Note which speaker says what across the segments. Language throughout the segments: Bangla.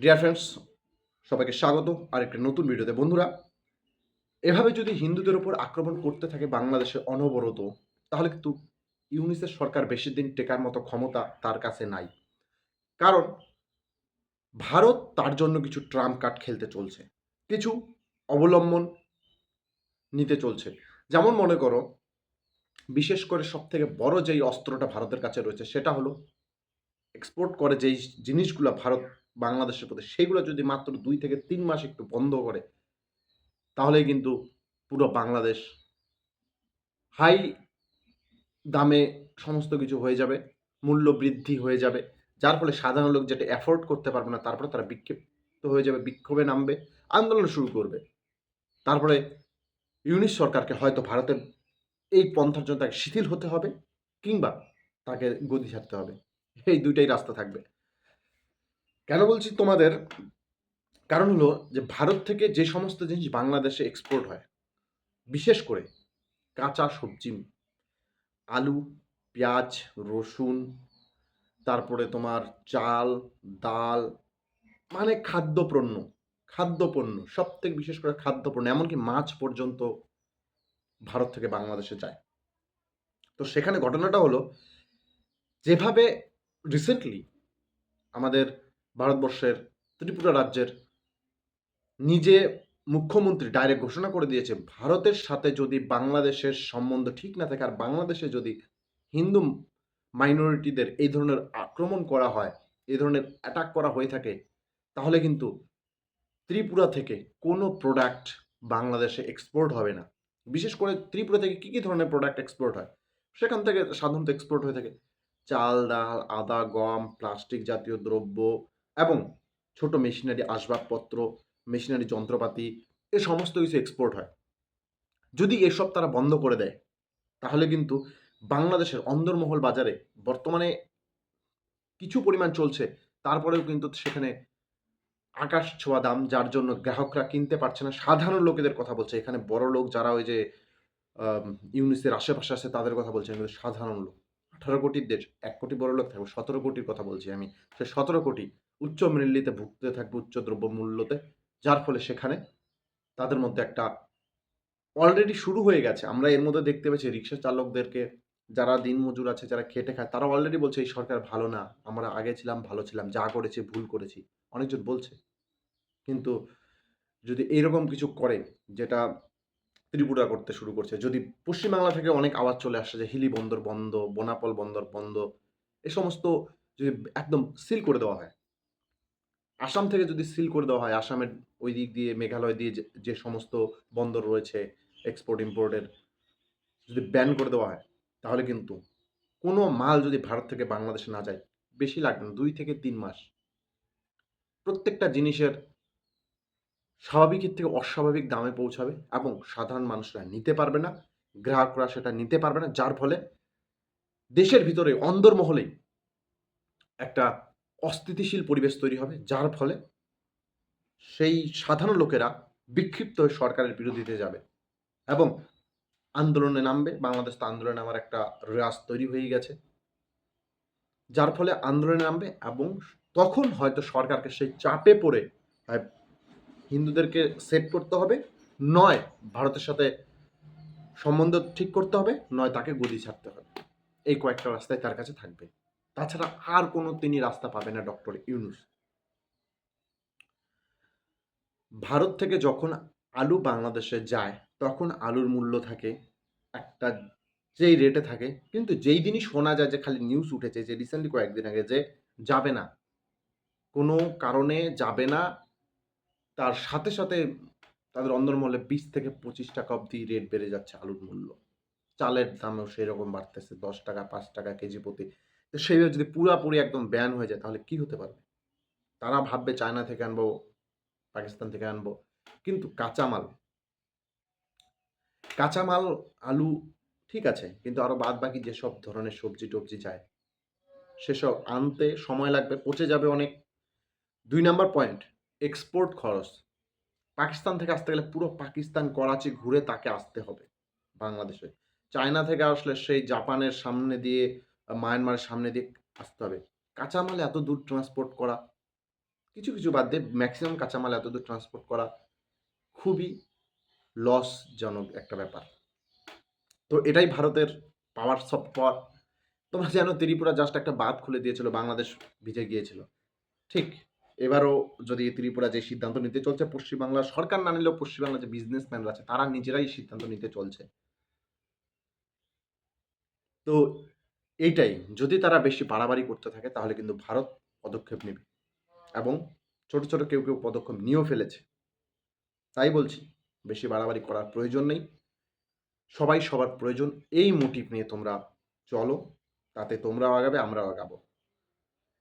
Speaker 1: ডিয়ার ফ্রেন্ডস সবাইকে স্বাগত। আর একটা নতুন ভিডিওতে বন্ধুরা, এভাবে যদি হিন্দুদের উপর আক্রমণ করতে থাকে বাংলাদেশে অনবরত, তাহলে কিন্তু ইউনিসেফ সরকার বেশি দিন টেকার মতো ক্ষমতা তার কাছে নাই। কারণ, ভারত তার জন্য কিছু ট্রাম্প কার্ড খেলতে চলছে। কিছু অবলম্বন নিতে চলছে। যেমন মনে করো, বিশেষ করে সব থেকে বড় যেই অস্ত্রটা ভারতের কাছে রয়েছে, সেটা হলো এক্সপোর্ট করে যেই জিনিসগুলো ভারত বাংলাদেশের প্রতি, সেগুলো যদি মাত্র দুই থেকে তিন মাস একটু বন্ধ করে তাহলে কিন্তু পুরো বাংলাদেশ হাই দামে সমস্ত কিছু হয়ে যাবে, মূল্য বৃদ্ধি হয়ে যাবে। যার ফলে সাধারণ লোক যেটা অ্যাফোর্ড করতে পারবে না, তারপরে তারা বিক্ষিপ্ত হয়ে যাবে, বিক্ষোভে নামবে, আন্দোলন শুরু করবে। তারপরে ইউনিশ সরকারকে হয়তো ভারতের এই পন্থার জন্য তাকে শিথিল হতে হবে, কিংবা তাকে গদি ছাড়তে হবে। এই দুইটাই রাস্তা থাকবে। কেন বলছি তোমাদের? কারণ হলো যে ভারত থেকে যে সমস্ত জিনিস বাংলাদেশে এক্সপোর্ট হয়, বিশেষ করে কাঁচা সবজি, আলু, পেঁয়াজ, রসুন, তারপরে তোমার চাল, ডাল মানে খাদ্যপণ্য খাদ্যপণ্য সব থেকে বিশেষ করে খাদ্যপণ্য, এমনকি মাছ পর্যন্ত ভারত থেকে বাংলাদেশে যায়। তো সেখানে ঘটনাটা হলো, যেভাবে রিসেন্টলি আমাদের ভারতবর্ষের ত্রিপুরা রাজ্যের নিজে মুখ্যমন্ত্রী ডাইরেক্ট ঘোষণা করে দিয়েছে, ভারতের সাথে যদি বাংলাদেশের সম্বন্ধ ঠিক না থাকে আর বাংলাদেশে যদি হিন্দু মাইনরিটিদের এই ধরনের আক্রমণ করা হয়, এই ধরনের অ্যাটাক করা হয়ে থাকে, তাহলে কিন্তু ত্রিপুরা থেকে কোনো প্রোডাক্ট বাংলাদেশে এক্সপোর্ট হবে না। বিশেষ করে ত্রিপুরা থেকে কী কী ধরনের প্রোডাক্ট এক্সপোর্ট হয়? সেখান থেকে সাধারণত এক্সপোর্ট হয়ে থাকে, চাল, ডাল, আদা, গম প্লাস্টিক জাতীয় দ্রব্য এবং ছোট মেশিনারি আসবাবপত্র মেশিনারি যন্ত্রপাতি, এ সমস্ত কিছু এক্সপোর্ট হয়। যদি এসব তারা বন্ধ করে দেয়, তাহলে কিন্তু বাংলাদেশের অন্দরমহল বাজারে বর্তমানে কিছু পরিমাণ চলছে, তারপরেও কিন্তু সেখানে আকাশ ছোঁয়া দাম, যার জন্য গ্রাহকরা কিনতে পারছে না। সাধারণ লোকেদের কথা বলছে, এখানে বড় লোক যারা ওই যে ইউনিসের আশেপাশে আছে, তাদের কথা বলছে কিন্তু সাধারণ লোক। আঠারো কোটির দেশ, এক কোটি বড় লোক থাকবে, সতেরো কোটির কথা বলছি আমি। সে সতেরো কোটি উচ্চ মূল্যতে ভুগতে থাকবে উচ্চ দ্রব্য মূল্যতে, যার ফলে সেখানে তাদের মধ্যে একটা অলরেডি শুরু হয়ে গেছে। আমরা এর মধ্যে দেখতে পেয়েছি রিক্সা চালকদেরকে, যারা দিনমজুর আছে, যারা খেটে খায় তারা অলরেডি বলছে, এই সরকার ভালো না। আমরা আগে ছিলাম, ভালো ছিলাম, যা করেছি, ভুল করেছি। অনেকজন বলছে। কিন্তু যদি এইরকম কিছু করে, যেটা ত্রিপুরা করতে শুরু করছে, যদি পশ্চিমবাংলা থেকে অনেক আওয়াজ চলে আসছে যে হিলি বন্দর বন্ধ, বোনাপল বন্দর বন্ধ, এ সমস্ত যদি একদম সিল করে দেওয়া হয় আসাম থেকে যদি সিল করে দেওয়া হয়, আসামের ওই দিক দিয়ে, মেঘালয় দিয়ে যে- সমস্ত বন্দর রয়েছে এক্সপোর্ট ইম্পোর্টের যদি ব্যান করে দেওয়া হয়, তাহলে কিন্তু কোনো মাল যদি ভারত থেকে বাংলাদেশে না যায়, বেশি লাগবে না, দুই থেকে তিন মাস। প্রত্যেকটা জিনিসের স্বাভাবিকের থেকে অস্বাভাবিক দামে পৌঁছাবে এবং সাধারণ মানুষরা নিতে পারবে না, গ্রাহকরা সেটা নিতে পারবে না, যার ফলে দেশের ভিতরে অন্দরমহলেই একটা অস্থিতিশীল পরিবেশ তৈরি হবে, যার ফলে সেই সাধারণ লোকেরা বিক্ষিপ্ত হয়ে সরকারের বিরোধিতে যাবে এবং আন্দোলনে নামবে, বাংলাদেশ তো আন্দোলনে নামার একটা রেয়াজ তৈরি হয়ে গেছে। যার ফলে আন্দোলনে নামবে এবং তখন হয়তো সরকারকে সেই চাপে পড়ে হিন্দুদেরকে সেট করতে হবে, নয় ভারতের সাথে সম্বন্ধ ঠিক করতে হবে, নয় তাকে গদি ছাড়তে হবে। এই কয়েকটা রাস্তায় তার কাছে থাকবে। তাছাড়া আর কোনো তিনি রাস্তা পাবে না, ডক্টর ইউনুস। ভারত থেকে যখন আলু বাংলাদেশে যায়, তখন আলুর মূল্য থাকে একটা যেই রেটে থাকে, কিন্তু যেই দিনই শোনা যায় যে খালি নিউজ উঠেছে, যে রিসেন্টলি কয়েকদিন আগে যে যাবে না, কোনো কারণে যাবে না, তার সাথে সাথে তাদের অন্দরমহলে বিশ থেকে পঁচিশ টাকা অবধি রেট বেড়ে যাচ্ছে আলুর মূল্য। চালের দামেও সেই রকম বাড়তেছে, দশ টাকা, পাঁচ টাকা কেজি প্রতি তো সেইভাবে যদি পুরাপুরি একদম ব্যান হয়ে যায়, তাহলে কি হতে পারবে? তারা ভাববে চায়না থেকে আনব, পাকিস্তান থেকে আনব। কিন্তু কাঁচামাল কাঁচামাল, আলু ঠিক আছে, কিন্তু আরও বাদ বাকি যেসব ধরনের সবজি টবজি যায়, সেসব আনতে সময় লাগবে, পচে যাবে অনেক। দুই নাম্বার পয়েন্ট এক্সপোর্ট খরচ। পাকিস্তান থেকে আসতে গেলে পুরো পাকিস্তান, করাচি ঘুরে তাকে আসতে হবে বাংলাদেশে। চায়না থেকে আসলে সেই জাপানের সামনে দিয়ে মায়ানমারের সামনে দিয়ে আসতে হবে। কাঁচামাল এত দূর ট্রান্সপোর্ট করা, কিছু কিছু বাদ দিয়ে ম্যাক্সিমাম কাঁচামাল এত দূর ট্রান্সপোর্ট করা খুবই লসজনক একটা ব্যাপার। তো এটাই ভারতের পাওয়ার সফট পাওয়ার তোমরা জানো, ত্রিপুরা জাস্ট একটা বাদ খুলে দিয়েছিল, বাংলাদেশ ভিজে গিয়েছিল। ঠিক, এবারও যদি ত্রিপুরা যে সিদ্ধান্ত নিতে চলছে, পশ্চিমবাংলার সরকার না নিলেও পশ্চিমবাংলার যে বিজনেসম্যানরা আছে, তারা নিজেরাই সিদ্ধান্ত নিতে চলছে। তো এইটাই, যদি তারা বেশি বাড়াবাড়ি করতে থাকে, তাহলে কিন্তু ভারত পদক্ষেপ নেবে। এবং ছোট ছোট কেউ কেউ পদক্ষেপ নিয়েও ফেলেছে। তাই বলছি, বেশি বাড়াবাড়ি করার প্রয়োজন নেই। সবাই সবার প্রয়োজন, এই মোটিভ নিয়ে তোমরা চলো, তাতে তোমরাও আগাবে, আমরাও আগাবো।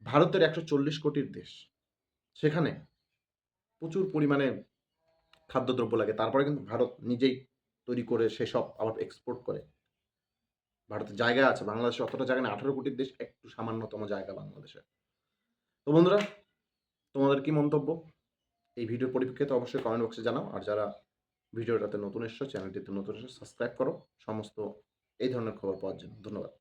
Speaker 1: ভারতের একশো চল্লিশ কোটির দেশ, সেখানে প্রচুর পরিমাণে খাদ্যদ্রব্য লাগে, তারপরে কিন্তু ভারত নিজেই তৈরি করে সেসব আবার এক্সপোর্ট করে। ভারতের জায়গা আছে বাংলাদেশে অতটা জায়গা নেই। আঠারো কোটির দেশ একটু সামান্যতম জায়গা বাংলাদেশে তো বন্ধুরা, তোমাদের কি মন্তব্য? এই ভিডিওর পরিপ্রেক্ষিতে অবশ্যই কমেন্ট বক্সে জানাও। আর যারা ভিডিওটাতে নতুন এসছো চ্যানেলটিতে নতুন এসছো সাবস্ক্রাইব করো। সমস্ত এই ধরনের খবর পাওয়ার জন্য ধন্যবাদ।